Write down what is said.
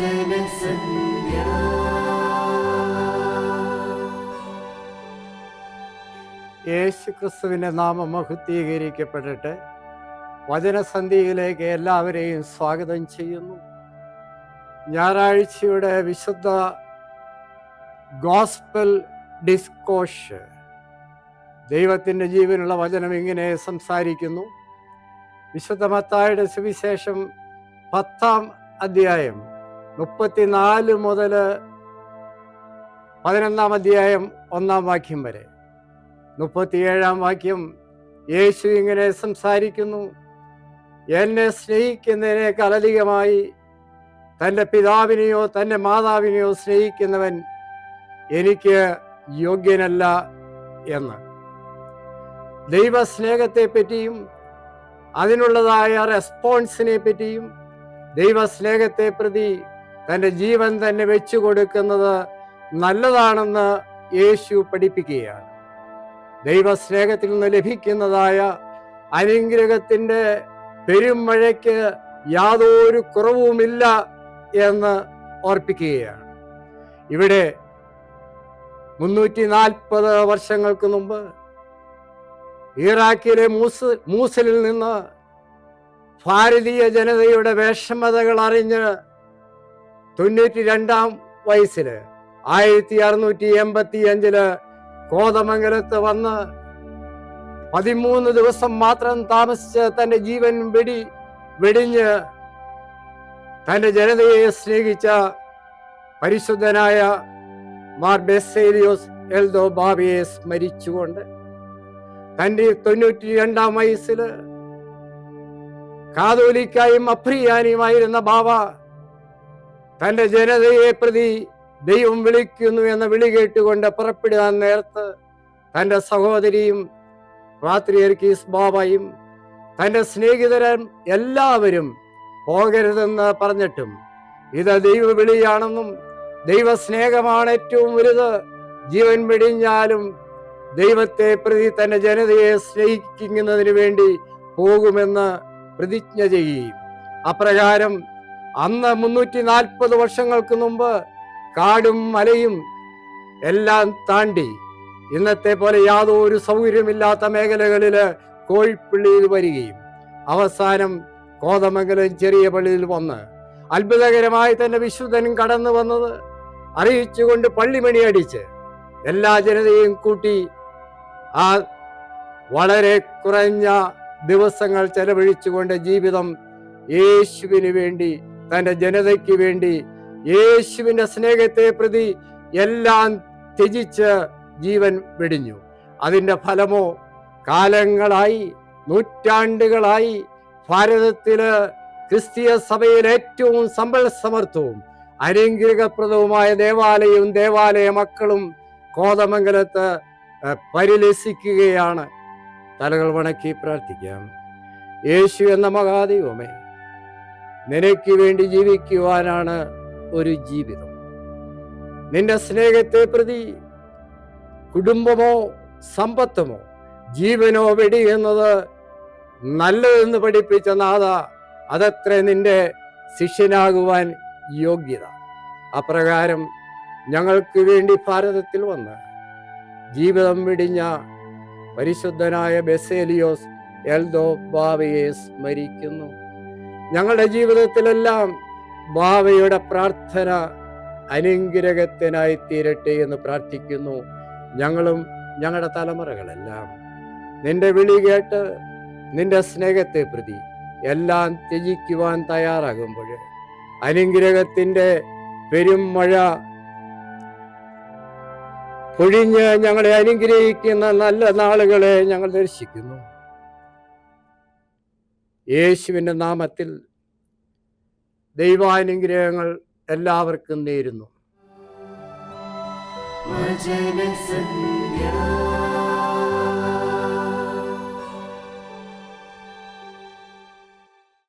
യേശു ക്രിസ്തുവിന്റെ നാമം മഹുദ്ധീകരിക്കപ്പെടട്ടെ വചനസന്ധിയിലേക്ക് എല്ലാവരെയും സ്വാഗതം ചെയ്യുന്നു. ഞായറാഴ്ചയുടെ വിശുദ്ധ ഗോസ്പൽ ഡിസ്കോഷ്. ദൈവത്തിന്റെ ജീവനുള്ള വചനം ഇങ്ങനെ സംസാരിക്കുന്നു. വിശുദ്ധ മത്തായുടെ സുവിശേഷം പത്താം അധ്യായം മുപ്പത്തിനാല് മുതൽ പതിനൊന്നാം അധ്യായം ഒന്നാം വാക്യം വരെ. മുപ്പത്തിയേഴാം വാക്യം യേശു ഇങ്ങനെ സംസാരിക്കുന്നു. എന്നെ സ്നേഹിക്കുന്നതിനേക്കാൾ അധികമായി തന്റെ പിതാവിനെയോ തന്റെ മാതാവിനെയോ സ്നേഹിക്കുന്നവൻ എനിക്ക് യോഗ്യനല്ല എന്ന്. ദൈവസ്നേഹത്തെ പറ്റിയും അതിനുള്ളതായ റെസ്പോൺസിനെ പറ്റിയും ദൈവസ്നേഹത്തെ പ്രതി തന്റെ ജീവൻ തന്നെ വെച്ചു കൊടുക്കുന്നത് നല്ലതാണെന്ന് യേശു പഠിപ്പിക്കുകയാണ്. ദൈവസ്നേഹത്തിൽ നിന്ന് ലഭിക്കുന്നതായ അനുഗ്രഹത്തിന്റെ പെരുമഴയ്ക്ക് യാതൊരു കുറവുമില്ല എന്ന് ഓർപ്പിക്കുകയാണ്. ഇവിടെ മുന്നൂറ്റി നാൽപ്പത് വർഷങ്ങൾക്ക് മുമ്പ് ഇറാഖിലെ മൂസ് മൂസലിൽ നിന്ന് ഭാരതീയ ജനതയുടെ വിഷമതകൾ അറിഞ്ഞ് തൊണ്ണൂറ്റി രണ്ടാം വയസ്സിൽ ആയിരത്തി അറുന്നൂറ്റി എൺപത്തി അഞ്ചിൽ കോതമംഗലത്ത് വന്ന് പതിമൂന്ന് ദിവസം മാത്രം താമസിച്ച് തന്റെ ജീവൻ വെടി വെടിഞ്ഞ് തന്റെ ജനതയെ സ്നേഹിച്ച പരിശുദ്ധനായ മാർ ബെസേലിയോസ് എൽദോ ബാബിയെ സ്മരിച്ചുകൊണ്ട് തന്റെ തൊണ്ണൂറ്റി രണ്ടാം വയസ്സിൽ കാതോലിക്കായും അപ്രിയാനിയുമായിരുന്ന ബാബ തന്റെ ജനതയെ പ്രതി ദൈവം വിളിക്കുന്നു എന്ന വിളി കേട്ടുകൊണ്ട് പുറപ്പെടുവാൻ നേരത്ത് തന്റെ സഹോദരിയും റാത്രിയർക്കീസ് ബാബയും തന്റെ സ്നേഹിതരും എല്ലാവരും പോകരുതെന്ന് പറഞ്ഞിട്ടും ഇത് ദൈവ വിളിയാണെന്നും ദൈവ സ്നേഹമാണ് ഏറ്റവും വലുത്. ജീവൻ വെടിഞ്ഞാലും ദൈവത്തെ പ്രതി തന്റെ ജനതയെ സ്നേഹിക്കുന്നതിന് വേണ്ടി പോകുമെന്ന് പ്രതിജ്ഞ ചെയ്യുകയും അപ്രകാരം അന്ന് മുന്നൂറ്റി നാൽപ്പത് വർഷങ്ങൾക്ക് മുമ്പ് കാടും മലയും എല്ലാം താണ്ടി ഇന്നത്തെ പോലെ യാതൊരു സൗകര്യമില്ലാത്ത മേഖലകളിൽ കോഴിപ്പള്ളിയിൽ വരികയും അവസാനം കോതമംഗലം ചെറിയ പള്ളിയിൽ വന്ന് അത്ഭുതകരമായി തന്നെ വിശുദ്ധനും കടന്നു വന്നത് അറിയിച്ചുകൊണ്ട് പള്ളിമണി അടിച്ച് എല്ലാ ജനതയും കൂട്ടി ആ വളരെ കുറഞ്ഞ ദിവസങ്ങൾ ചെലവഴിച്ചുകൊണ്ട് ജീവിതം യേശുവിന് വേണ്ടി തന്റെ ജനതയ്ക്ക് വേണ്ടി യേശുവിന്റെ സ്നേഹത്തെ പ്രതി എല്ലാം ത്യജിച്ച് ജീവൻ വെടിഞ്ഞു. അതിന്റെ ഫലമോ കാലങ്ങളായി നൂറ്റാണ്ടുകളായി ഭാരതത്തിൽ ക്രിസ്തീയ സഭയിൽ ഏറ്റവും സമ്പൽ സമർത്ഥവും അനുഗ്രഹപ്രദവുമായ ദേവാലയവും ദേവാലയ മക്കളും കോതമംഗലത്ത് പരിലസിക്കുകയാണ്. തലകൾ വണക്കി പ്രാർത്ഥിക്കാം. യേശു എന്ന മഹാദൈവമേ നിനക്ക് വേണ്ടി ജീവിക്കുവാനാണ് ഒരു ജീവിതം. നിന്റെ സ്നേഹത്തെ പ്രതി കുടുംബമോ സമ്പത്തുമോ ജീവനോ വെടി എന്നത് നല്ലതെന്ന് പഠിപ്പിച്ച നാഥ അതത്ര നിന്റെ ശിഷ്യനാകുവാൻ യോഗ്യത. അപ്രകാരം ഞങ്ങൾക്ക് വേണ്ടി ഭാരതത്തിൽ വന്ന് ജീവിതം വെടിഞ്ഞ പരിശുദ്ധനായ ബെസേലിയോസ് എൽദോ ബാവയെ സ്മരിക്കുന്നു. ഞങ്ങളുടെ ജീവിതത്തിലെല്ലാം ബാവയുടെ പ്രാർത്ഥന അനുഗ്രഹത്തിനായി തീരട്ടെ എന്ന് പ്രാർത്ഥിക്കുന്നു. ഞങ്ങളും ഞങ്ങളുടെ തലമുറകളെല്ലാം നിന്റെ വിളി കേട്ട് നിന്റെ സ്നേഹത്തെ പ്രതി എല്ലാം ത്യജിക്കുവാൻ തയ്യാറാകുമ്പോൾ അനുഗ്രഹത്തിന്റെ പെരുമഴ പൊഴിഞ്ഞ് ഞങ്ങളെ അനുഗ്രഹിക്കുന്ന നല്ല നാളുകളെ ഞങ്ങൾ ദർശിക്കുന്നു. യേശുവിന്റെ നാമത്തിൽ ദൈവാനുഗ്രഹങ്ങൾ എല്ലാവർക്കും നേരുന്നു. വചനസന്ധ്യ